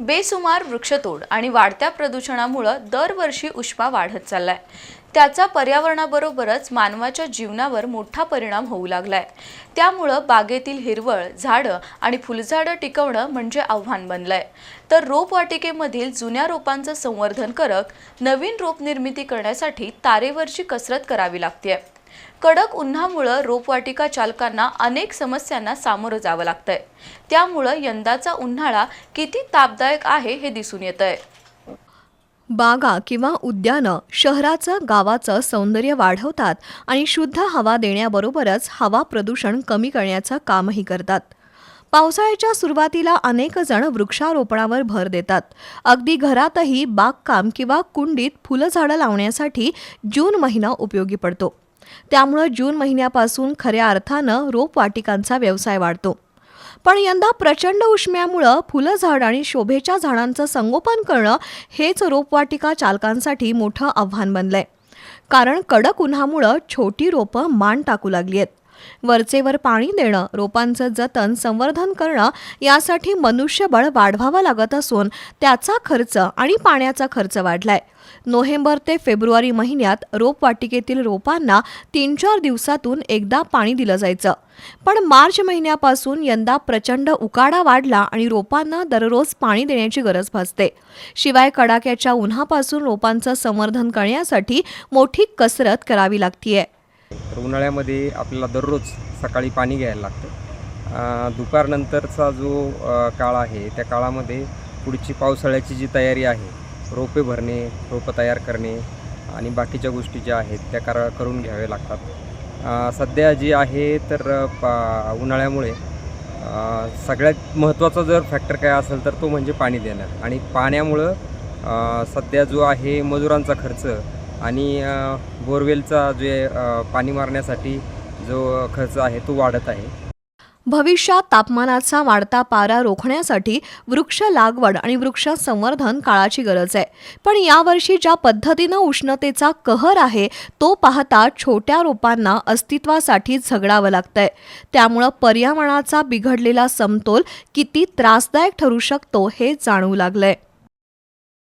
बेसुमार वृक्षतोड आणि वाढत्या प्रदूषणामुळं दरवर्षी उष्मा वाढत चाललाय. त्याचा पर्यावरणाबरोबरच मानवाच्या जीवनावर मोठा परिणाम होऊ लागलाय. त्यामुळं बागेतील हिरवळ झाडं आणि फुलझाडं टिकवणं म्हणजे आव्हान बनलंय. तर रोपवाटिकेमधील जुन्या रोपांचं संवर्धन करत नवीन रोप निर्मिती करण्यासाठी तारेवरची कसरत करावी लागते कडक उन्हामुळं रोपवाटिका चालकांना अनेक समस्यांना सामोरं जावं लागतंय. त्यामुळं यंदाचा उन्हाळा किती तापदायक आहे हे दिसून येतंय. बागा किंवा उद्यानं शहराचं गावाचं सौंदर्य वाढवतात आणि शुद्ध हवा देण्याबरोबरच हवा प्रदूषण कमी करण्याचं कामही करतात. पावसाळ्याच्या सुरुवातीला अनेक जण वृक्षारोपणावर भर देतात. अगदी घरातही बागकाम किंवा कुंडीत फुलझाडं लावण्यासाठी जून महिना उपयोगी पडतो. त्यामुळं जून महिन्यापासून खऱ्या अर्थानं रोपवाटिकांचा व्यवसाय वाढतो. पण यंदा प्रचंड उष्म्यामुळं फुलं झाड आणि शोभेच्या झाडांचं संगोपन करणं हेच रोपवाटिका चालकांसाठी मोठं आव्हान बनलंय. कारण कडक उन्हामुळं छोटी रोपं मान टाकू लागली आहेत वरचेवर पाणी देणं रोपांचं जतन संवर्धन करणं यासाठी मनुष्यबळ वाढवावं लागत असून त्याचा खर्च आणि पाण्याचा खर्च वाढलाय. नोव्हेंबर ते फेब्रुवारी महिन्यात रोपवाटिकेतील रोपांना तीन चार दिवसातून एकदा पाणी दिलं जायचं. पण मार्च महिन्यापासून यंदा प्रचंड उकाडा वाढला आणि रोपांना दररोज पाणी देण्याची गरज भासते. शिवाय कडाक्याच्या उन्हापासून रोपांचं संवर्धन करण्यासाठी मोठी कसरत करावी लागतीये. उन्हाळ्यामध्ये आपल्याला दररोज सकाळी पाणी घ्यायला लागतं. दुपारनंतरचा जो काळ आहे त्या काळामध्ये पुढची पावसाळ्याची जी तयारी आहे रोपे भरणे रोपं तयार करणे आणि बाकीच्या गोष्टी ज्या आहेत त्या करा करून घ्याव्या लागतात. सध्या जी आहे तर पा उन्हाळ्यामुळे सगळ्यात महत्त्वाचा जर फॅक्टर काय असेल तर तो म्हणजे पाणी देणं. आणि पाण्यामुळं सध्या जो आहे मजुरांचा खर्च आणि बोरवेलचा जे पाणी मारण्यासाठी जो खर्च आहे तो वाढत आहे. भविष्यात तापमानाचा वाढता पारा रोखण्यासाठी वृक्ष लागवड आणि वृक्ष संवर्धन काळाची गरज आहे. पण यावर्षी ज्या पद्धतीनं उष्णतेचा कहर आहे तो पाहता छोट्या रोपांना अस्तित्वासाठी झगडावं लागतंय. त्यामुळं पर्यावरणाचा बिघडलेला समतोल किती त्रासदायक ठरू शकतो हे जाणवू लागलंय.